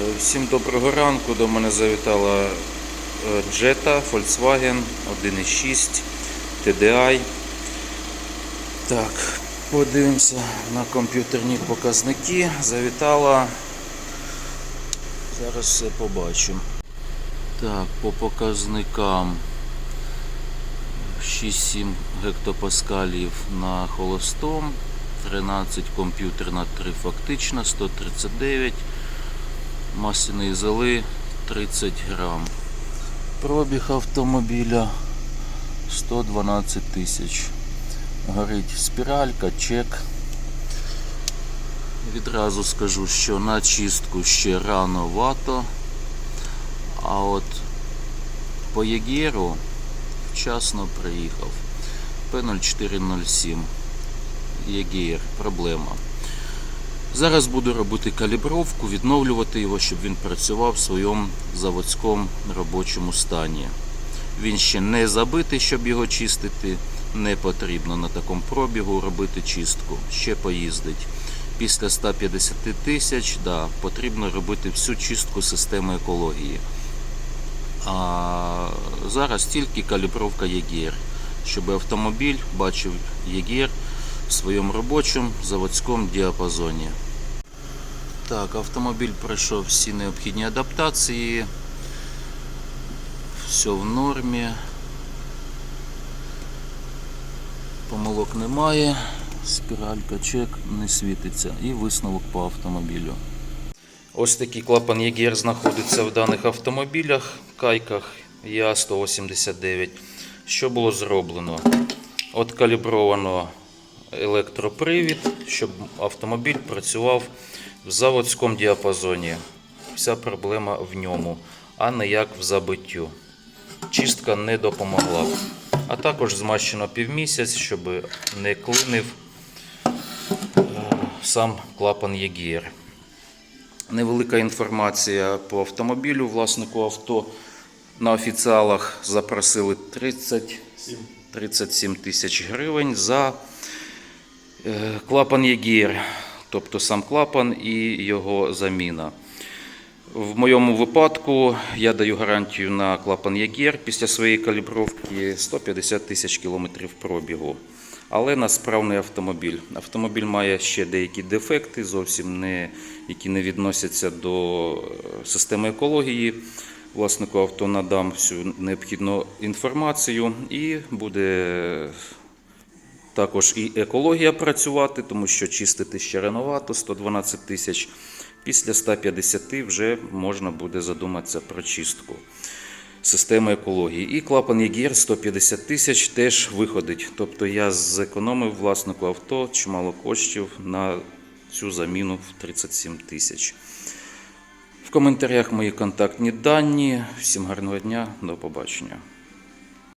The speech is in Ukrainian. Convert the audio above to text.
Е, Всім доброго ранку. До мене завітала е, Jetta Volkswagen 1.6 TDI. Так, подивимося на комп'ютерні показники. Завітала. Зараз все побачимо. Так, по показникам 6-7 гектопаскалів на холостом, 13 комп'ютерна 3 фактично, 139 масляної золи 30 грам. Пробіг автомобіля 112 тисяч. Горить спіралька, чек. Відразу скажу, що на чистку ще рановато. А от по Єгеру вчасно приїхав. П0407. Єгер, проблема. Зараз буду робити калібровку, відновлювати його, щоб він працював в своєму заводському робочому стані. Він ще не забитий, щоб його чистити. Не потрібно на такому пробігу робити чистку. Ще поїздить. Після 150 тисяч да, потрібно робити всю чистку системи екології. А зараз тільки калібровка ЄГР, щоб автомобіль бачив ЄГР в своєму робочому заводському діапазоні. Так, автомобіль пройшов всі необхідні адаптації. Все в нормі. Помилок немає. Спіралька чек не світиться. І висновок по автомобілю. Ось такий клапан ЄГР знаходиться в даних автомобілях, кайках ЯА-189. Що було зроблено? Откалібровано електропривід, щоб автомобіль працював в заводському діапазоні. Вся проблема в ньому, а не як в забиттю. Чистка не допомогла. А також змащено півмісяць, щоб не клинив е, сам клапан ЄГР. Невелика інформація по автомобілю. Власнику авто на офіціалах запросили 30, 37 тисяч гривень за е, клапан ЄГР, тобто сам клапан і його заміна. В моєму випадку я даю гарантію на клапан ЄГР після своєї калібровки 150 тисяч кілометрів пробігу. Але на справний автомобіль. Автомобіль має ще деякі дефекти, зовсім не, які не відносяться до е, системи екології. Власнику авто надам всю необхідну інформацію і буде також і екологія працювати, тому що чистити ще рановато, 112 тисяч. Після 150 вже можна буде задуматися про чистку системи екології. І клапан ЄГР 150 тисяч теж виходить. Тобто я зекономив власнику авто чимало коштів на цю заміну в 37 тисяч. В коментарях мої контактні дані. Всім гарного дня, до побачення.